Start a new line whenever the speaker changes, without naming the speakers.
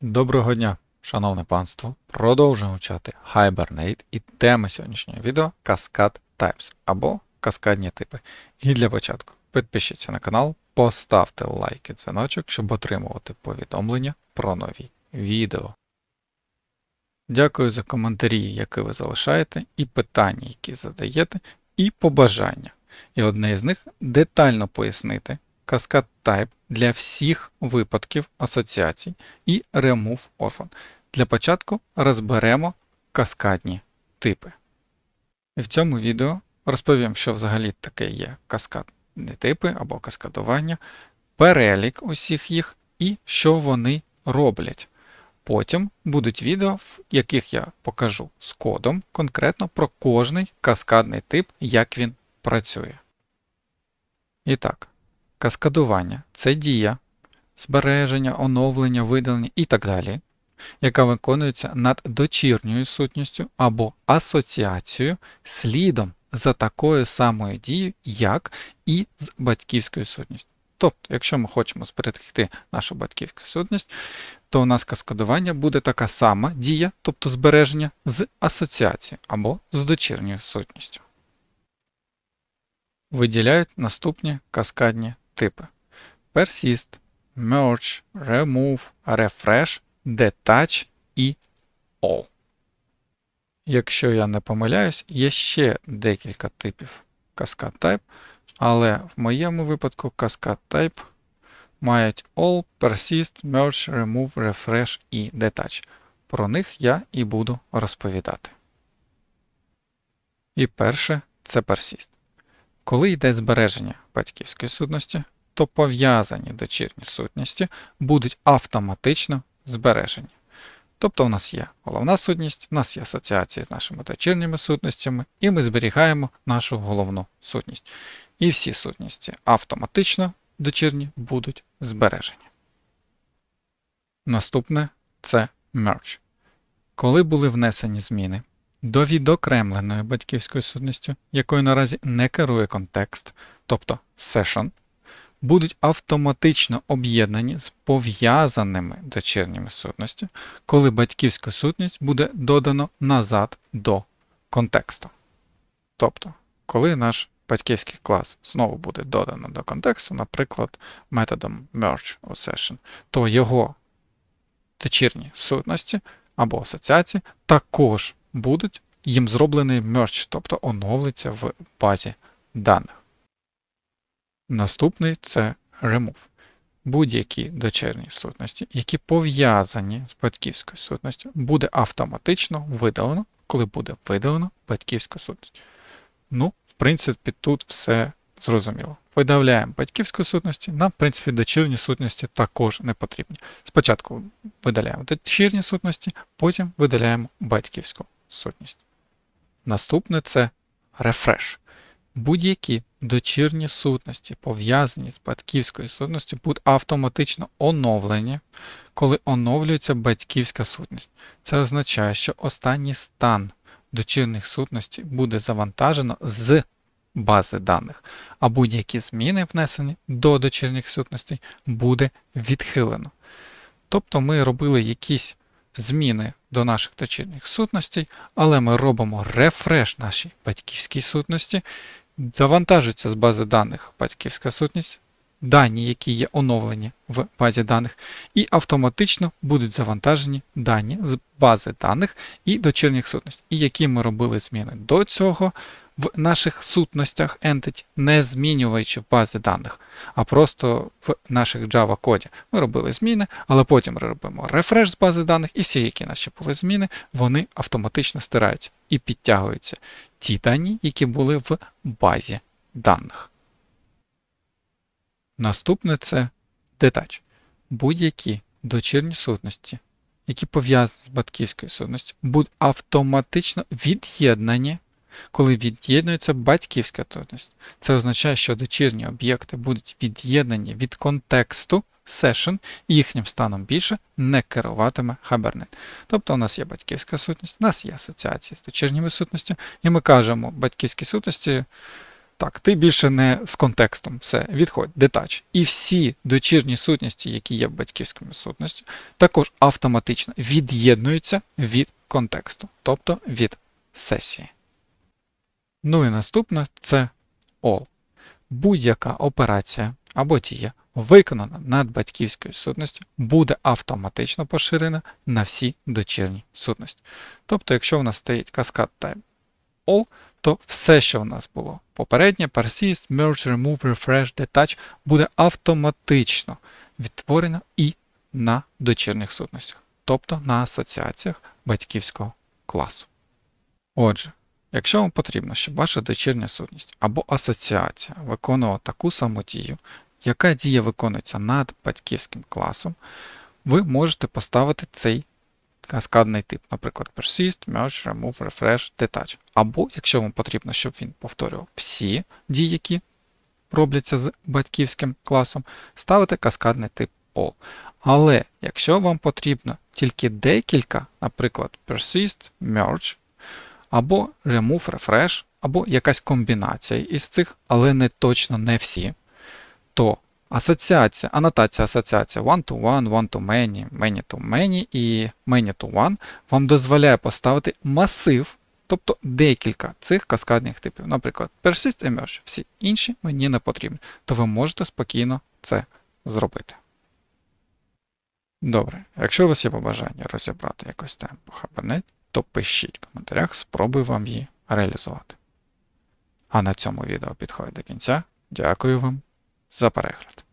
Доброго дня, шановне панство. Продовжуємо вчати Hibernate і тема сьогоднішнього відео Cascade Types або каскадні типи. І для початку підпишіться на канал, поставте лайк і дзвіночок, щоб отримувати повідомлення про нові відео. Дякую за коментарі, які ви залишаєте, і питання, які задаєте, і побажання. І одне з них детально пояснити Cascade Type для всіх випадків асоціацій і Remove Orphan. Для початку розберемо каскадні типи. І в цьому відео розповім, що взагалі таке є каскадні типи або каскадування, перелік усіх їх і що вони роблять. Потім будуть відео, в яких я покажу з кодом конкретно про кожний каскадний тип, як він працює. І так, каскадування це дія, збереження, оновлення, видалення і так далі, яка виконується над дочірньою сутністю або асоціацією слідом за такою самою дією, як і з батьківською сутністю. Тобто, якщо ми хочемо зберегти нашу батьківську сутність, то у нас каскадування буде така сама дія, тобто збереження з асоціацією або з дочірньою сутністю. Виділяють наступні каскадні типи: Persist, Merge, Remove, Refresh, Detach і All. Якщо я не помиляюсь, є ще декілька типів Cascade Type, але в моєму випадку Cascade Type мають All, Persist, Merge, Remove, Refresh і Detach. Про них я і буду розповідати. І перше це Persist. Коли йде збереження батьківської сутності, то пов'язані дочірні сутності будуть автоматично збережені. Тобто у нас є головна сутність, у нас є асоціації з нашими дочірніми сутностями, і ми зберігаємо нашу головну сутність. І всі сутності автоматично дочірні будуть збережені. Наступне це merge. Коли були внесені зміни до відокремленої батьківської сутністю, якою наразі не керує контекст, тобто session, будуть автоматично об'єднані з пов'язаними дочірніми сутності, коли батьківська сутність буде додано назад до контексту. Тобто, коли наш батьківський клас знову буде додано до контексту, наприклад, методом merge у session, то його дочірні сутності або асоціації також будуть їм зроблений merge, тобто оновиться в базі даних. Наступний це remove. Будь-які дочерні сутності, які пов'язані з батьківською сутністю, буде автоматично видалено, коли буде видалено батьківську сутність. Ну, в принципі, тут все зрозуміло. Видаляємо батьківську сутності, нам, в принципі, дочірні сутності також не потрібні. Спочатку видаляємо дочірні сутності, потім видаляємо батьківську сутність. Наступне це refresh. Будь-які дочірні сутності, пов'язані з батьківською сутністю, будуть автоматично оновлені, коли оновлюється батьківська сутність. Це означає, що останній стан дочірних сутностей буде завантажено з бази даних, а будь-які зміни, внесені до дочірніх сутностей, буде відхилено. Тобто ми робили якісь зміни до наших дочірніх сутностей, але ми робимо рефреш нашій батьківській сутності, завантажується з бази даних батьківська сутність, дані, які є оновлені в базі даних, і автоматично будуть завантажені дані з бази даних і дочірніх сутностей, і які ми робили зміни до цього в наших сутностях entity, не змінюючи бази даних, а просто в наших Java коді. Ми робили зміни, але потім робимо рефреш з бази даних, і всі, які наші були зміни, вони автоматично стираються і підтягуються ті дані, які були в базі даних. Наступне це детач. Будь-які дочірні сутності, які пов'язані з батьківською сутністю, будуть автоматично від'єднані коли від'єднується батьківська сутність. Це означає, що дочірні об'єкти будуть від'єднані від контексту session, і їхнім станом більше не керуватиме Hibernate. Тобто у нас є батьківська сутність, у нас є асоціація з дочірніми сутністю, і ми кажемо батьківській сутності Так, ти більше не з контекстом, все, відходь, детач. І всі дочірні сутності, які є в батьківському сутності, також автоматично від'єднуються від контексту, тобто від сесії. Ну і наступне це all. Будь-яка операція або дія, виконана над батьківською сутністю, буде автоматично поширена на всі дочірні сутності. Тобто, якщо в нас стоїть каскад type all, то все, що в нас було попереднє, persist, merge, remove, refresh, detach, буде автоматично відтворено і на дочірніх сутностях, тобто на асоціаціях батьківського класу. Отже, якщо вам потрібно, щоб ваша дочірня сутність або асоціація виконувала таку саму дію, яка дія виконується над батьківським класом, ви можете поставити цей каскадний тип, наприклад, persist, merge, remove, refresh, detach. Або, якщо вам потрібно, щоб він повторював всі дії, які робляться з батьківським класом, ставите каскадний тип all. Але якщо вам потрібно тільки декілька, наприклад, persist, merge, або remove, refresh, або якась комбінація із цих, але не точно не всі, то асоціація, анотація асоціація one-to-one, one-to-many, many-to-many і many-to-one вам дозволяє поставити масив, тобто декілька цих каскадних типів. Наприклад, persist і merge. Всі інші мені не потрібні, то ви можете спокійно це зробити. Добре, якщо у вас є побажання розібрати якось тему по то пишіть в коментарях, спробую вам її реалізувати. А на цьому відео підходить до кінця. Дякую вам за перегляд.